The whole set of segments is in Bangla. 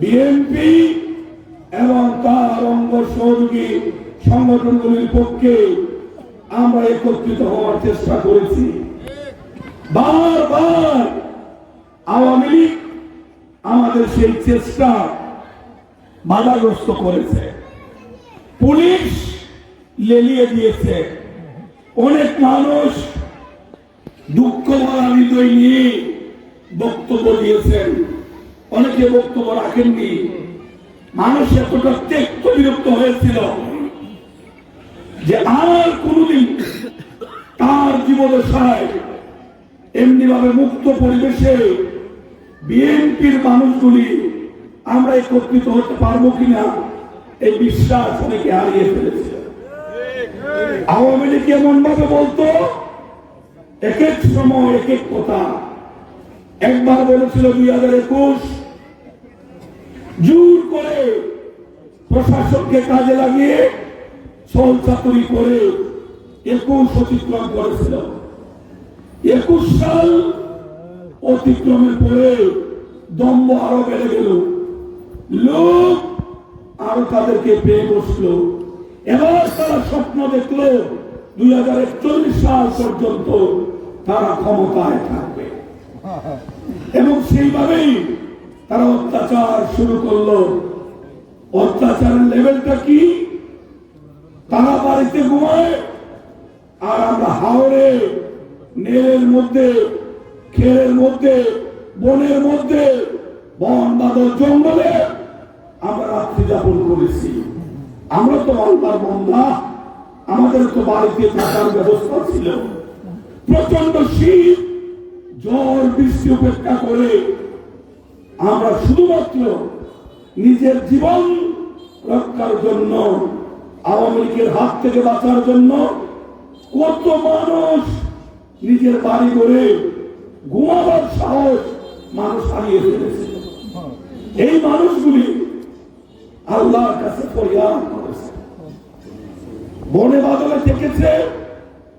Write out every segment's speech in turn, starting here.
বিএনপি এবং তার অঙ্গ সহযোগী সংগঠনগুলির পক্ষে আমরা একত্রিত হওয়ার চেষ্টা করেছি। বারবার আওয়ামী লীগ আমাদের সেই চেষ্টা বাধাগ্রস্ত করেছে। পুলিশ লেলিয়ে দিয়েছে। অনেক মানুষ দুঃখ ভরা হৃদয় নিয়ে বক্তব্য দিয়েছেন। অনেকে বক্তব্য রাখেননি। মানুষ এতটা ত্যক্ত বিরক্ত হয়েছিল যে আর কোনদিন তার জীবদশায় এমনি ভাবে মুক্ত পরিবেশে বিএনপির মানুষগুলি আমরা একত্রিত হতে পারব কিনা এই বিশ্বাস অনেকে হারিয়ে ফেলেছে। আওয়ামী লীগ এমন ভাবে বলতো, এক এক সময় এক এক কথা। একবার বলেছিল দুই হাজার একুশ জোর করে প্রশাসনকে কাজে লাগিয়ে ছল চাতুরি করে একুশ অতিক্রম করেছিল। একুশ সাল অতিক্রমের পরে দম্ভ আরও বেড়ে গেল। লোক আরও তাদেরকে পেয়ে বসল। এবার তারা স্বপ্ন দেখল দুই হাজার একচল্লিশ সাল পর্যন্ত তারা ক্ষমতায় থাকবে। এবং সেইভাবেই তারা অত্যাচার শুরু করল। অত্যাচারের লেভেলটা কি? তারা বাড়িতে ঘুমায়, আর আমরা হাওড়ে নেলের মধ্যে খেলের মধ্যে, বনের মধ্যে, বন বাদল জঙ্গলে আমরা রাত্রি যাপন করেছি। আমরা তো আল্লাহর বন্ধা আমাদের তো বাড়িতে থাকার ব্যবস্থা ছিল। প্রচণ্ড শীত, ঝড়, বৃষ্টি উপেক্ষা করে আমরা শুধুমাত্র নিজের জীবন রক্ষার জন্য, আওয়ামী লীগের হাত থেকে বাঁচার জন্য কত মানুষ নিজের বাড়ি করে ঘুমাবার সাহস মানুষ হারিয়ে ফেলেছে। এই মানুষগুলি আল্লাহর কাছে করেছে। বনে বাদলে থেকেছে,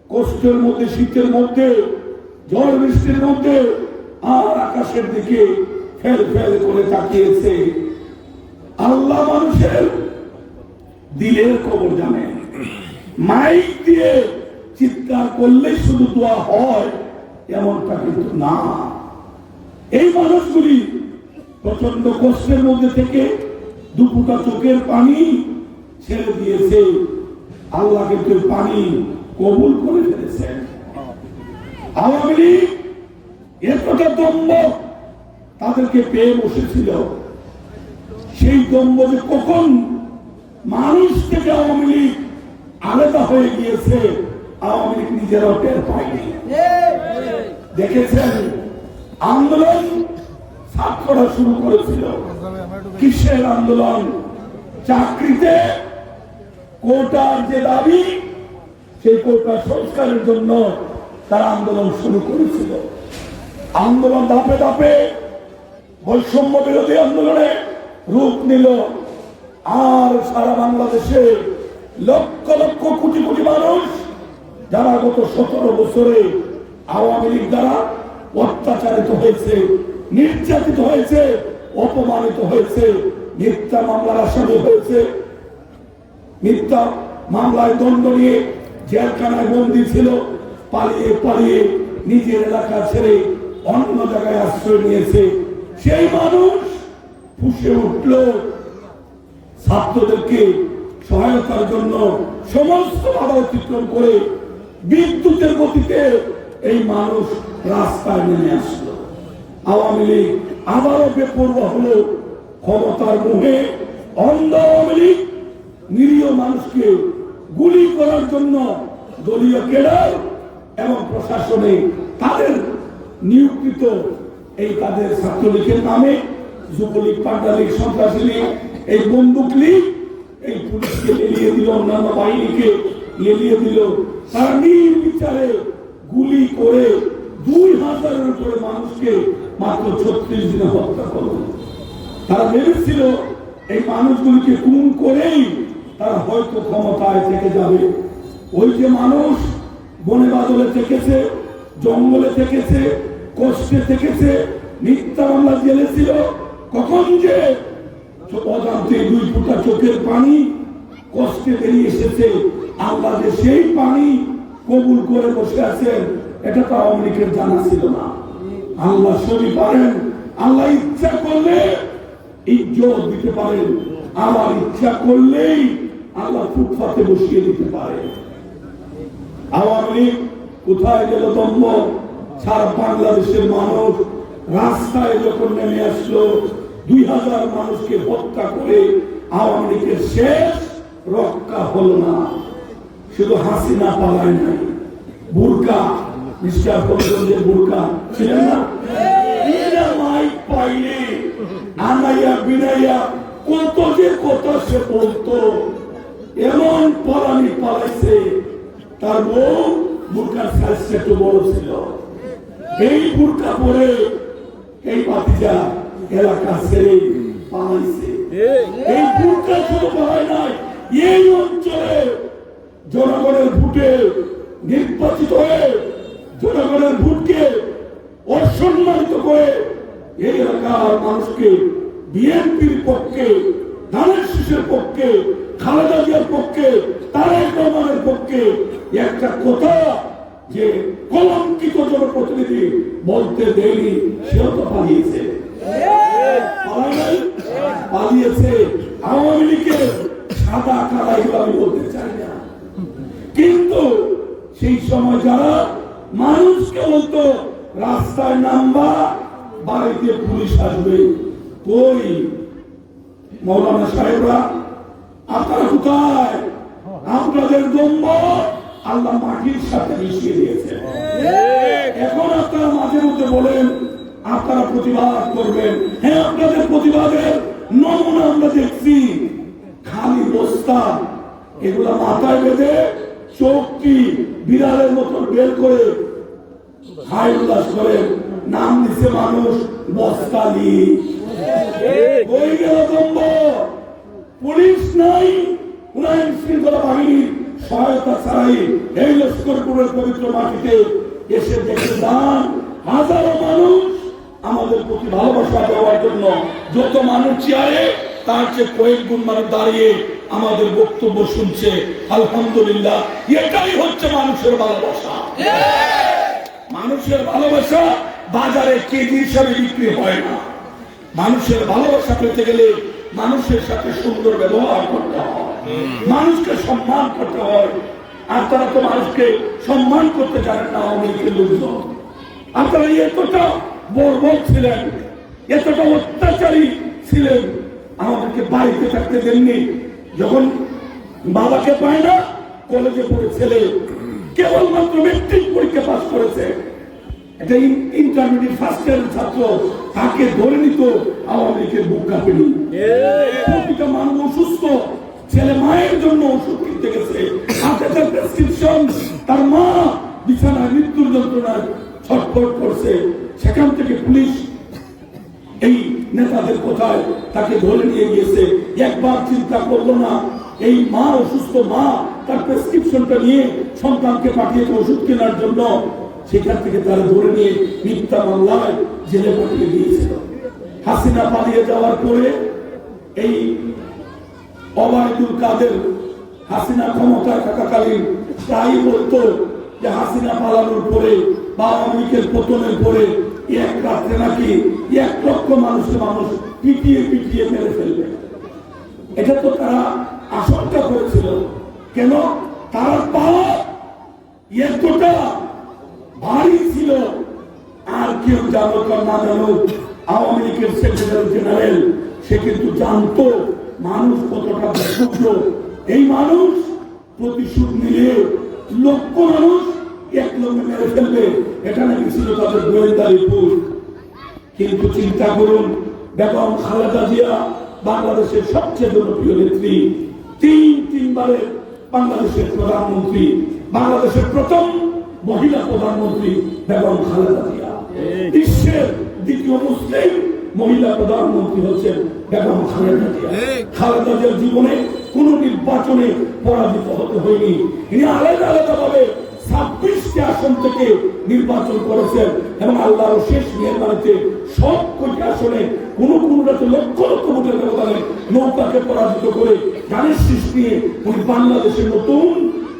কষ্টের মধ্যে, শীতের মধ্যে, ঝড় বৃষ্টির মধ্যে, আর আকাশের দিকে ফেল ফেল করে তাকিয়েছে। আল্লাহ মানুষের দিলের খবর জানেন মাইক দিয়ে চিৎকার করলে শুধু দোয়া হয়, এমনটা কিন্তু না। এই মানুষগুলি প্রচণ্ড কষ্টের মধ্যে থেকে দুপুটা চোখের পানি ছেড়ে দিয়েছে। আল্লাহ কিন্তু পানি কবুল করে ফেলেছেন। আওয়ামী লীগ এতটা দম্ভ তাদেরকে পেয়ে বসেছিল সেই দম্ভ যে কখন মানুষ থেকে আওয়ামী লীগ আলাদা হয়ে গিয়েছে, আওয়ামী লীগ নিজেরাও টের পায়নি। দেখেছেন? আন্দোলন ছাত্ররা শুরু করেছিল। কিসের আন্দোলন? চাকরিতে কোটার যে দাবি, সেই কোটা সংস্কারের জন্য তারা আন্দোলন শুরু করেছিল। আন্দোলন ধাপে ধাপে বৈষম্য বিরোধী আন্দোলনে রূপ নিল আর সারা বাংলাদেশে লক্ষ লক্ষ কোটি কোটি মানুষ যারা গত সতেরো বছরে আওয়ামী লীগ দ্বারা অত্যাচারিত হয়েছে, নির্যাতিত হয়েছে, অপমানিত হয়েছে, মিথ্যা মামলার আসামি হয়েছে। মিথ্যা মামলায় দণ্ড নিয়ে জেলখানায় বন্দী ছিল, পালিয়ে পালিয়ে নিজের এলাকা ছেড়ে অন্য জায়গায় আশ্রয় নিয়েছে। সেই মানুষ ফুসে উঠল, ছাত্রদেরকে সহায়তার জন্য সমস্ত বাধা অতিক্রম করে বিদ্যুতের গতিতে এই মানুষ রাস্তায় নেমে আসলো। আওয়ামী লীগ আবারও বেপরোয়া হলো ক্ষমতার মুখে অন্ধ আওয়ামী লীগ নিরীহ মানুষকে গুলি করার জন্য দলীয় কেডার এবং প্রশাসনে তাদের নিয়োগকৃত এই তাদের ছাত্রলীগের নামে যুবলীগ পাল্টা লীগ সন্ত্রাসী লীগ, এই বন্দুক লীগ, এই পুলিশকে লেলিয়ে দিল অন্যান্য বাহিনীকে লেলিয়ে দিল তারা নির্বিচারে গুলি করে দুই হাজারের উপরে মানুষকে মাত্র ছত্রিশ দিনে হত্যা করল। তারা ভেবেছিল এই মানুষগুলিকে খুন করেই তারা হয়তো ক্ষমতায় থেকে যাবে। ওই যে মানুষ বনে বাদলে থেকেছে, জঙ্গলে থেকেছে কষ্টে থেকেছে, মিথ্যা মামলা জেলে ছিল কখন যে অজান্তে দুই ফুটা চোখের পানি কষ্টে বেরিয়ে এসেছে, আল্লাহ যে সেই পানি কবুল করে বসে আছেন, এটা তো আওয়ামী জানা ছিল না। আল্লাহ সবই পারেন, আল্লাহ ইচ্ছা করলে ইজ্জত দিতে পারেন, আমার ইচ্ছা করলেই আল্লাহ ফুটপাতে বসিয়ে দিতে পারে আওয়ামী লীগ কোথায় গেল দম্ভ? সারা বাংলাদেশের মানুষ রাস্তায় যখন নেমে আসলো, দুই হাজার মানুষকে হত্যা করে আওয়ামী লীগের শেষ রক্ষা হলো না। শুধু হাসিনা পালায় নাই। বুরকা, মিস্টার বুরকা ছিলেন না? তার বউ বুরকার সাইজটা একটু বড় ছিল। এই বুরকা পরে এই বাতিজা এলাকা ছেড়ে পালাইছে। এই বুরকা শুধু পালায় নাই এই অঞ্চলে জনগণের ভোটে নির্বাচিত হয়ে জনগণের ভোটকে অসম্মানিত করে এই এলাকার মানুষকে বিএনপির পক্ষে ধানের শিশের পক্ষে খালেদা জিয়ার পক্ষে তারেক রহমানের পক্ষে একটা কথা যে কলঙ্কিত জনপ্রতিনিধি বলতে দেয়নি, সেও তো পালিয়েছে। পালিয়েছে। আওয়ামী লীগের সাদা কালা আমি বলতে চাই না। কিন্তু সেই সময় যারা মানুষকে বলতো, রাস্তায় নামবা, বাড়িতে পুলিশ আসবে। কই? মৌলানা সাহেবরা, আপনারা কোথায়? আপনাদের দম্ব আল্লাহ মাটির সাথে মিশিয়ে দিয়েছে। এখন আপনারা মাঝে মধ্যে বলেন আপনারা প্রতিবাদ করবেন। হ্যাঁ আপনাদের প্রতিবাদের নমুনা আমরা দেখছি। খালি বস্তা এগুলা মাথায় বেঁধে চোখটি বিড়ালের মতন বের করে হাই উল্লাস করে নাম দিছে মানুষ বস্তালি ওই গেল দম্ব পুলিশ নাই উনায়ন শৃঙ্খলা বাহিনীর সহায়তা ছাড়াই এই লস্করপুরের পবিত্র মাটিতে এসে দেখে দান, হাজারো মানুষ আমাদের প্রতি ভালোবাসা দেওয়ার জন্য যত মানুষ চেয়ারে, তার চেয়ে কয়েক গুণ মানুষ দাঁড়িয়ে আমাদের বক্তব্য শুনছে। আলহামদুলিল্লাহ, এটাই হচ্ছে মানুষের ভালোবাসা। মানুষের ভালোবাসা বাজারে কেজি হিসাবে বিক্রি হয় না। মানুষের ভালোবাসা পেতে গেলে মানুষের সাথে সুন্দর ব্যবহার করতে হয়। মানুষকে সম্মান করতে হয়। আর তারা তো মানুষকে সম্মান করতে জানেন না আওয়ামী লোকজন। আপনারা এতটা বর্বর ছিলেন, এতটা অত্যাচারী ছিলেন, আমাদেরকে বাড়িতে থাকতে দেননি। যখন বাবাকে পায় না, কলেজে পড়ে ছেলে, কেবলমাত্র মেট্রিক পরীক্ষা পাস করেছে। একটা ইন্টারমিডিয়েট ফার্স্ট ইয়ারের ছাত্র, তাকে ধরে নিত আওয়ামী লীগের বুক কাঁপেনি। প্রতিটা মানুষ অসুস্থ ছেলে মায়ের জন্য ওষুধ কিনতে গেছে। হাতে তার প্রেসক্রিপশন তার মা বিছানায় মৃত্যুর যন্ত্রণায় ছটফট করছে। সেখান থেকে পুলিশ এই নেতাদের কোথায় তাকে ধরে নিয়ে গিয়েছে। একবার চিন্তা করল না, এই মা, অসুস্থ মা, তার প্রেসক্রিপশনটা নিয়ে সন্তানকে পাঠিয়েছে ওষুধ কেনার জন্য। সেখান থেকে তারা ধরে নিয়ে মিথ্যা মামলায় জেলে পাঠিয়ে দিয়েছিল। হাসিনা পালিয়ে যাওয়ার পরে এই অবায়দুল কাদের হাসিনা ক্ষমতায় থাকাকালীন প্রায়ই বলতো যে হাসিনা পালানোর পরে বা আওয়ামী লীগের পতনের পরে এক রাত্রে নাকি এক লক্ষ মানুষকে মানুষ পিটিয়ে পিটিয়ে মেরে ফেলবে। এটা তো তারা আশঙ্কা করেছিল। কেন? তারা পাওয়া এতটা ভারী ছিল। আর কেউ জানুক না জানুক আওয়ামী লীগের সেক্রেটারি জেনারেল সে কিন্তু জানতো মানুষ কতটা ক্ষুদ্র এই মানুষ প্রতিশোধ নিলে লক্ষ মানুষ এক লোকে মেরে ফেলবে। এটা নাকি ছিল তাদের গোয়েন্দা রিপোর্ট। কিন্তু চিন্তা করুন, বেগম খালেদা জিয়া বাংলাদেশের সবচেয়ে জনপ্রিয় নেত্রী, তিন তিনবারের বাংলাদেশের প্রধানমন্ত্রী, বাংলাদেশের প্রথম মহিলা প্রধানমন্ত্রী বেগম খালেদা জিয়া। বিশ্বের দ্বিতীয় মুসলিম মহিলা প্রধানমন্ত্রী হচ্ছেন বেগম খালেদা জিয়া। খালেদা জিয়ার জীবনে কোন নির্বাচনে পরাজিত হতে হয়নি। তিনি আলাদা আলাদা ভাবে ছাব্বিশ তিরিশটি আসন থেকে নির্বাচন করেছেন এবং আল্লাহর শেষ মেহরবানিতে সব কটি আসনে কোন কোনটাতে লক্ষ লক্ষ ভোটের ব্যবধানে নৌকাকে পরাজিত করে গানের সৃষ্টি উনি বাংলাদেশের নতুন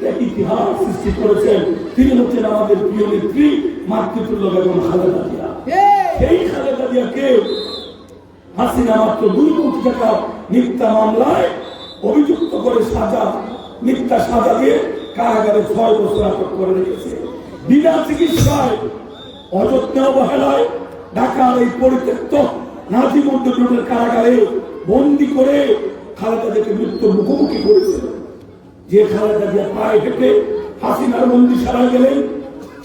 এক ইতিহাস সৃষ্টি করেছেন। তিনি হচ্ছেন আমাদের প্রিয় নেত্রী মাতৃতুল্য বেগম খালেদা জিয়া। সেই জিয়াকে হাসিনা মাত্র দুই কোটি টাকা মিথ্যা মামলায় অভিযুক্ত করে সাজা মিথ্যা সাজা দিয়ে কারাগারে ছয় বছর আটক করে রেখেছে। বিনা চিকিৎসায় অবহেলায় ঢাকার এই পরিত্যক্ত কারাগারে বন্দি করে খালেদা জিয়াকে মৃত্যুর মুখোমুখি করেছিল যে খালেদা জিয়া পায়ে হেঁটে হাসিনার বন্দি সারা গেলেন,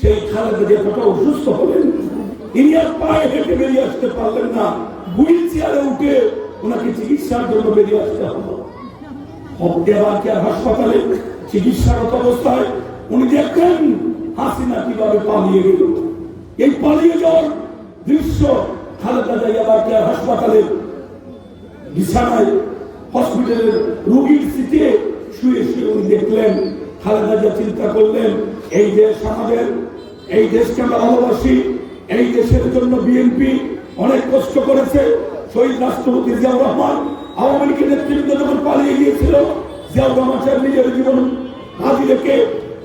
সেই খালেদা জিয়া কত অসুস্থ হলেন ইনি পায়ে হেঁটে বেরিয়ে আসতে পারলেন না। হুইল চেয়ারে উঠে ওনাকে চিকিৎসার জন্য বেরিয়ে আসতে হলো। দেওয়ার কেয়ার হাসপাতালে চিকিৎসারত অবস্থায় উনি দেখলেন হাসিনা কীভাবে পালিয়ে গেল। এই পালিয়ে যাওয়ার দৃশ্য খালেদা জিয়া কেয়ার হাসপাতালে বিছানায় হসপিটালের রোগীর সিটে শুয়ে শুয়ে উনি দেখলেন। খালেদা জিয়া চিন্তা করলেন, এই দেশ আমাদের, এই দেশকে আমরা ভালোবাসি এই দেশের জন্য বিএনপি অনেক কষ্ট করেছে। শহীদ রাষ্ট্রপতি জিয়াউর রহমান আওয়ামী লীগের নেতৃবৃন্দ যখন পালিয়ে গিয়েছিল, জিয়াউর রহমান সাহেব নিজের জীবন হাজি রেখে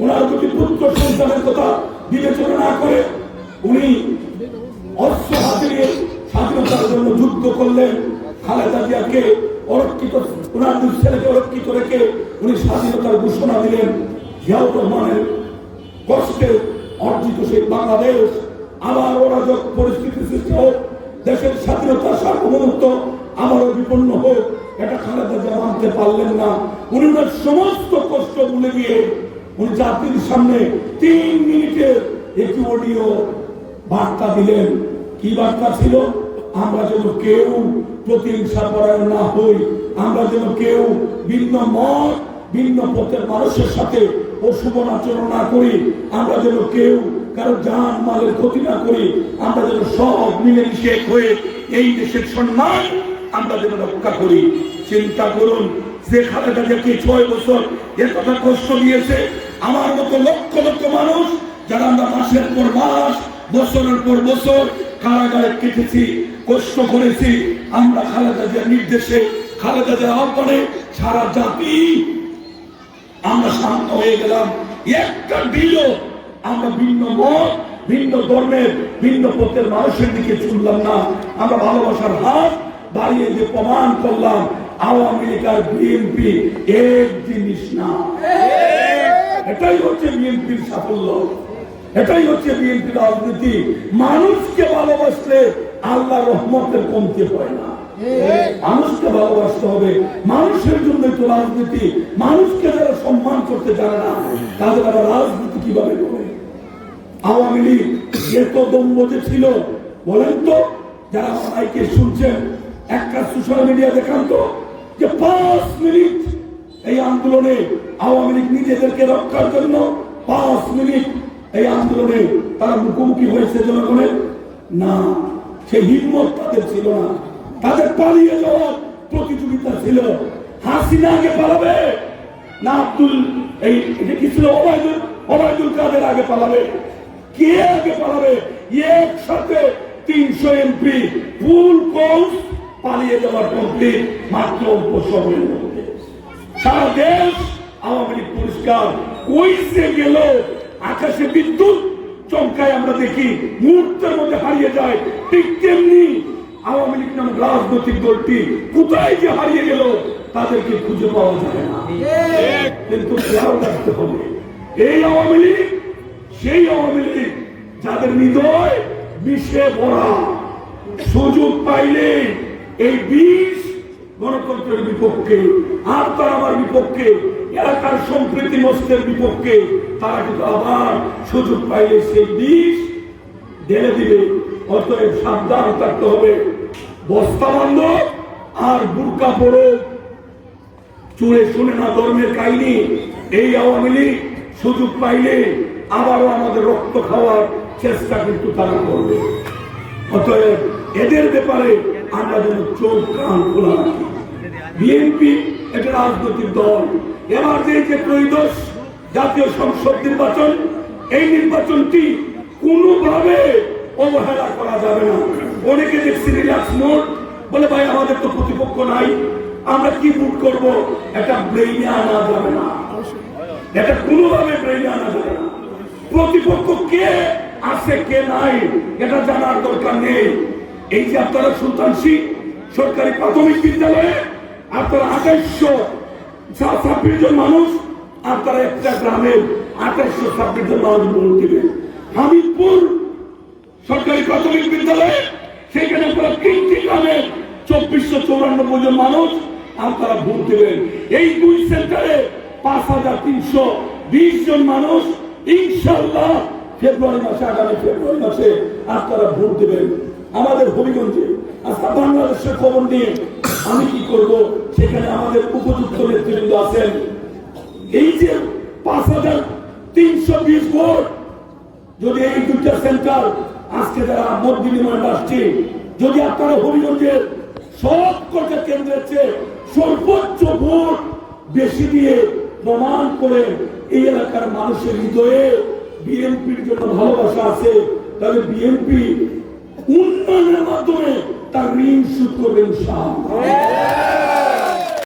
ওনার দুটি পুত্র সন্তানের কথা বিবেচনা না করে উনি অস্ত্র হাতে নিয়ে স্বাধীনতার জন্য যুদ্ধ করলেন। খালেদা জিয়াকে অরক্ষিত, ওনার দুই ছেলেকে অরক্ষিত রেখে উনি স্বাধীনতার ঘোষণা দিলেন। জিয়াউর রহমানের কষ্টে অর্জিত সেই বাংলাদেশ আবার অরাজক পরিস্থিতি সৃষ্টি হোক, দেশের স্বাধীনতা সার্বভৌমত্ব আবারও বিপন্ন হোক, এটা খালেদা জিয়া মানতে পারলেন না। উনি ওনার সমস্ত কষ্ট ভুলে গিয়ে উনি জাতির সামনে তিন মিনিটের একটি অডিও বার্তা দিলেন। কি বার্তা ছিল? আমরা যেন কেউ প্রতিহিংসা পরায়ণ না হই, আমরা যেন কেউ ভিন্ন মত, ভিন্ন পথের মানুষের সাথে অশুভ আচরণ না করি, আমরা যেন কেউ কারও জান মালের ক্ষতি না করি, আমরা যেন সব মিলেমিশে হয়ে এই দেশের সম্মান আমরা যেন রক্ষা করি। চিন্তা করুন, যে খালেদা জিয়াকে ছয় বছর এর কথা কষ্ট দিয়েছে, আমার মতো লক্ষ লক্ষ মানুষ যারা আমরা মাসের পর মাস, বছরের পর বছর কারাগারে কেটেছি, কষ্ট করেছি, আমরা খালেদা জিয়ার নির্দেশে, খালেদা জিয়ার আহ্বানে সারা জাতি আমরা শান্ত হয়ে গেলাম। একটা দিল আমরা ভিন্ন মত, ভিন্ন ধর্মের, ভিন্ন পথের মানুষের দিকে চললাম না। আমরা ভালোবাসার হাত বাড়িয়ে দিয়ে প্রমাণ করলাম, আওয়ামী লীগ আর বিএনপি এক জিনিস না। এটাই হচ্ছে বিএনপির সাফল্য। এটাই হচ্ছে বিএনপির রাজনীতি। মানুষকে ভালোবাসলে আল্লাহ রহমতের কমতে হয় না। মানুষকে ভালোবাসতে হবে। মানুষের জন্য তো রাজনীতি। মানুষকে যারা সম্মান করতে জানে না, তাদের রাজনীতি কীভাবে করে আওয়ামী লীগ এত দম্ভ যে ছিল, বলেন তো, যারা সবাইকে শুনছেন, একটা সোশ্যাল মিডিয়া দেখান তো, যে পাঁচ মিনিট এই আন্দোলনে আওয়ামী লীগ নিজেদেরকে রক্ষার জন্য পাঁচ মিনিট এই আন্দোলনে তারা মুখোমুখি হয়েছে জনগণের। না সে হিম্মত তাদের ছিল না। তাদের পালিয়ে যাওয়ার প্রতিযোগিতা ছিল। হাসিনা আগে পালাবে, না আব্দুল, এই কি ছিল, ওবায়দুল ওবায়দুল কাদের আগে পালাবে? কে আগে পালাবে? একসাথে তিনশো এমপি ফুল কোর্স পালিয়ে যাওয়ার কমপ্লিট মাত্র সময়ের মধ্যে। সারা দেশ আওয়ামী লীগ পরিষ্কার কইসে গেল আকাশে বিদ্যুৎ চমকায় আমরা দেখি মুহূর্তের মধ্যে হারিয়ে যায়। ঠিক তেমনি আওয়ামী লীগ নামক রাজনৈতিক দলটি কোথায় যে হারিয়ে গেল তাদেরকে খুঁজে পাওয়া যায় না। কিন্তু খেয়াল রাখতে হবে এই আওয়ামী লীগ সেই আওয়ামী লীগ, যাদের হৃদয় বিষে ভরা, সুযোগ পাইলে এই বিষ গণতন্ত্রের বিপক্ষে, আর তার আমার বিপক্ষে এলাকার সম্প্রীতি নষ্টের বিপক্ষে, তারা কিন্তু আবার সুযোগ পাইলে সেই বিষ ঢেলে দিবে। অতএব সাবধান থাকতে হবে। বস্তা বন্ধ আর বুরকা পড়ো। চুড়ে শুনে না ধর্মের কাহিনী। এই আওয়ামী লীগ সুযোগ পাইলে আবারও আমাদের রক্ত খাওয়ার চেষ্টা কিন্তু তারা করবে। অতএব এদের ব্যাপারে আমরা যেন চোখ, কান খোলা রাখি। বিএনপি একটা রাজনৈতিক দল। এবার যে যে ত্রয়োদশ জাতীয় সংসদ নির্বাচন, এই নির্বাচনটি কোনোভাবে অবহেলা করা যাবে না। অনেকে দেখছি রিল্যাক্স মোড, বলে, ভাই, আমাদের তো প্রতিপক্ষ নাই। আমরা কি ভোট করব? এটা ব্রেইনে আনা যাবে না। এটা কোনোভাবে ব্রেইনে আনা যাবে না। প্রতিপক্ষ কে? আছে কে নাই? এটা জানার দরকার নেই। এই যে আপনারা সুলতানসি সরকারি প্রাথমিক বিদ্যালয়ে আপনারা আঠাইশশো ছাব্বিশ জন মানুষ আপনারা একটা গ্রামের আঠাইশশো ছাব্বিশ জন মানুষ ভোট দিবেন। হামিদপুর সরকারি প্রাথমিক বিদ্যালয়ে সেখানে আপনারা তিনটি গ্রামের চব্বিশশো চৌরানব্বই জন মানুষ আপনারা ভোট দেবেন। এই দুই সেন্টারে পাঁচ হাজার তিনশো বিশ জন মানুষ ইনশাল্লাহ ফেব্রুয়ারি মাসে, আগামী ফেব্রুয়ারি মাসে আপনারা ভোট দেবেন। আমাদের হবিগঞ্জে আজকে বাংলাদেশের খবর নিয়ে আমি কি করব, সেখানে আমাদের উপযুক্ত নেতৃবৃন্দ আছেন। এই যে পাঁচ হাজার তিনশো বিশ ভোট, যদি এই দুইটা সেন্টার আজকে যারা মত বিনিময় আসছে যদি আপনারা হবিগঞ্জের সব কটা কেন্দ্রের চেয়ে সর্বোচ্চ ভোট বেশি দিয়ে প্রমাণ করে এই এলাকার মানুষের হৃদয়ে বিএনপির জন্য ভালোবাসা আছে, তাহলে বিএনপি উন্নয়নের মাধ্যমে তার ঋণ সুদ করবেন ইনশাআল্লাহ।